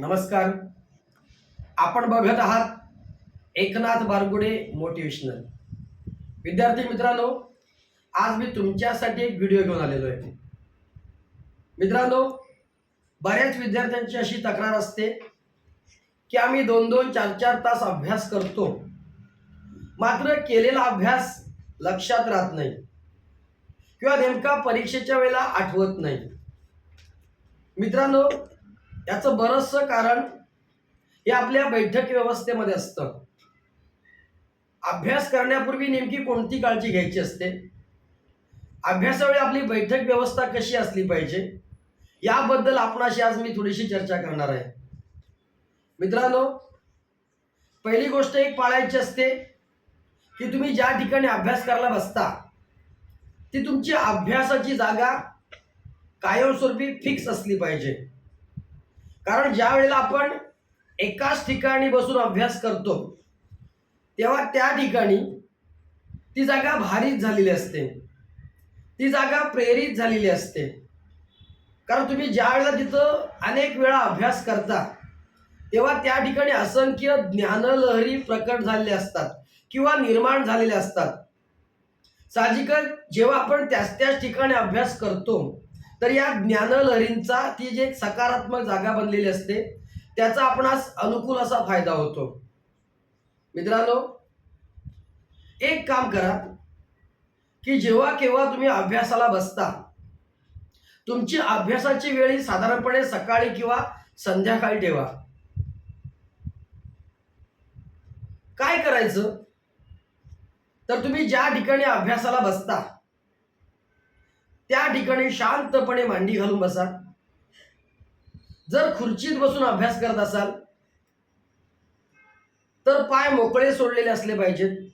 नमस्कार. आपण बघत आहात एकनाथ बारगुडे मोटिवेशनल. विद्यार्थी मित्रांनो आज मी तुमच्यासाठी एक व्हिडिओ घेऊन आलेलो आहे. मित्रांनो बऱ्याच विद्यार्थ्यांची अशी तक्रार असते की आम्ही दोन दोन चार चार तास अभ्यास करतो. मात्र केलेला अभ्यास लक्षात राहत नाही. किंवा नेमका परीक्षेच्या वेळेला आठवत नाही. मित्रांनो याचं बरंचसं कारण हे आपल्या बैठक व्यवस्थेमध्ये असतं. अभ्यास करण्यापूर्वी नेमकी कोणती काळजी घ्यायची असते? अभ्यासावेळी आपली बैठक व्यवस्था कशी असली पाहिजे? याबद्दल आपणाशी आज मी थोडीशी चर्चा करणार आहे. मित्रांनो पहिली गोष्ट एक पाळायची असते की तुम्ही ज्या ठिकाणी अभ्यास करायला बसता ती तुमची अभ्यासाची जागा कायमस्वरूपी फिक्स असली पाहिजे. कारण ज्या वेळेला आपण एकाच ठिकाणी बसून अभ्यास करतो तेव्हा त्या ठिकाणी ती जागा भारीच झालेली असते. ती जागा प्रेरित झालेली असते. कारण तुम्ही ज्या वेळेला तिथं अनेक वेळा अभ्यास करता तेव्हा त्या ठिकाणी असंख्य ज्ञानलहरी प्रकट झालेल्या असतात किंवा निर्माण झालेल्या असतात. साहजिकच जेव्हा आपण त्याच त्याच ठिकाणी अभ्यास करतो तर या ज्ञानलहरींचा ती जी एक सकारात्मक जागा बनलेली असते त्याचा आपणास अनुकूल असा फायदा होतो. मित्रांनो एक काम करा की जेव्हा केव्हा तुम्ही अभ्यासाला बसता तुमची अभ्यासाची वेळ ही साधारणपणे सकाळी किंवा संध्याकाळी ठेवा. काय करायचं? तर तुम्ही ज्या ठिकाणी अभ्यासाला बसता त्या ठिकाणी शांतपणे मांडी घालून बसा जर खुर्चीत बसून अभ्यास करत असाल तर पाय मोकळे सोडलेले असले पाहिजेत.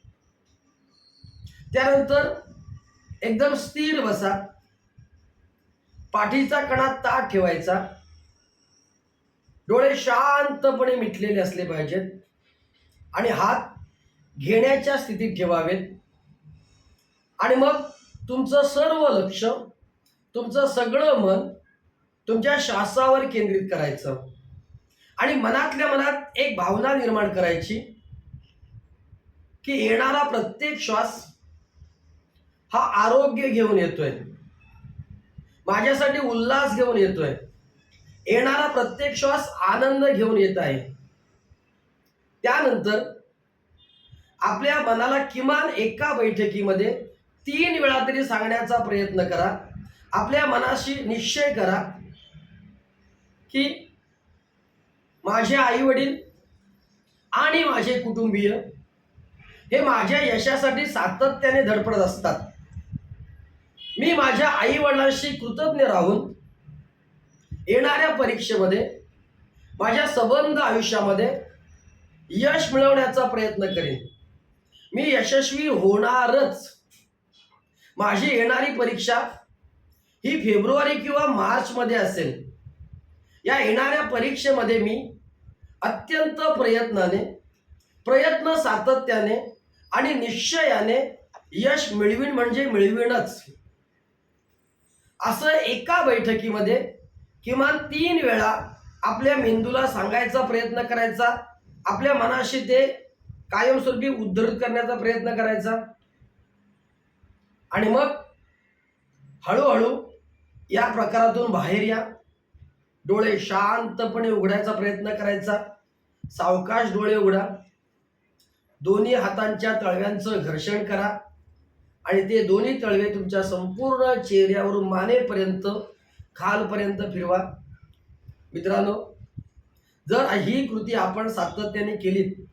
त्यानंतर एकदम स्थिर बसा. पाठीचा कणा ताट ठेवायचा. डोळे शांतपणे मिटलेले असले पाहिजेत. आणि हात घेण्याच्या स्थितीत ठेवावेत. आणि मग तुमचं सर्व लक्ष तुमचं सगळं मन तुमच्या श्वासावर केंद्रित करायचं. आणि मनातल्या मनात एक भावना निर्माण करायची की येणारा प्रत्येक श्वास हा आरोग्य घेऊन येतोय. माझ्यासाठी उल्हास घेऊन येतोय. येणारा प्रत्येक श्वास आनंद घेऊन येत आहे. त्यानंतर आपल्या मनाला किमान एका बैठकीमध्ये तीन वेळा तरी सांगण्याचा प्रयत्न करा. आपल्या मनाशी निश्चय करा की माझे आई वडील आणि माझे कुटुंबीय हे माझ्या यशासाठी सातत्याने धडपडत असतात. मी माझ्या आई वडिलांशी कृतज्ञ राहून येणाऱ्या परीक्षेमध्ये माझ्या सबंध आयुष्यामध्ये यश मिळवण्याचा प्रयत्न करेन. मी यशस्वी होणारच. माझी येणारी परीक्षा ही फेब्रुवारी किंवा मार्चमध्ये असेल. या येणाऱ्या परीक्षेमध्ये मी अत्यंत प्रयत्नाने प्रयत्न सातत्याने आणि निश्चयाने यश मिळवीन म्हणजे मिळवीनच. असं एका बैठकीमध्ये किमान तीन वेळा आपल्या मेंदूला सांगायचा प्रयत्न करायचा आपल्या मनाशी ते कायमस्वरूपी उद्धृत करण्याचा प्रयत्न करायचा. आणि मग हळूहळू या प्रकारातून बाहेर या. डोळे शांतपणे उघडायचा प्रयत्न करायचा. सावकाश डोळे उघडा. दोन्ही हातांच्या तळव्यांचं घर्षण करा. आणि ते दोन्ही तळवे तुमच्या संपूर्ण चेहऱ्यावरून मानेपर्यंत खालपर्यंत फिरवा. मित्रांनो जर ही कृती आपण सातत्याने केलीत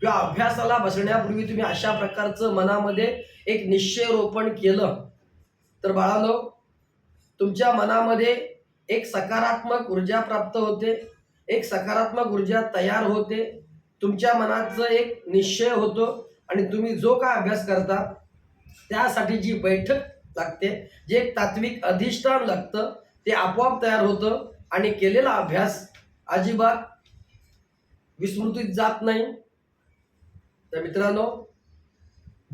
किंवा अभ्यासाला बसण्यापूर्वी तुम्ही अशा प्रकारचं मनामध्ये एक निश्चय रोपण केलं. तर बाळांनो तुमच्या मनामध्ये एक सकारात्मक ऊर्जा प्राप्त होते एक सकारात्मक ऊर्जा तयार होते तुमच्या मनाचं एक निश्चय होतो आणि तुम्ही जो काय अभ्यास करता त्यासाठी जी बैठक लागते जे एक तात्विक अधिष्ठान लागतं ते आपोआप तयार होतं आणि केलेला अभ्यास अजिबात विस्मृतीत जात नाही. तर मित्रांनो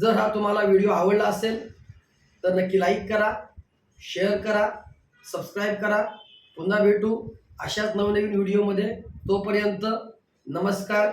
जर हा तुम्हाला व्हिडिओ आवडला असेल तर नक्की लाईक करा शेअर करा सबस्क्राईब करा. पुन्हा भेटू अशाच नवनवीन व्हिडिओमध्ये. तोपर्यंत नमस्कार.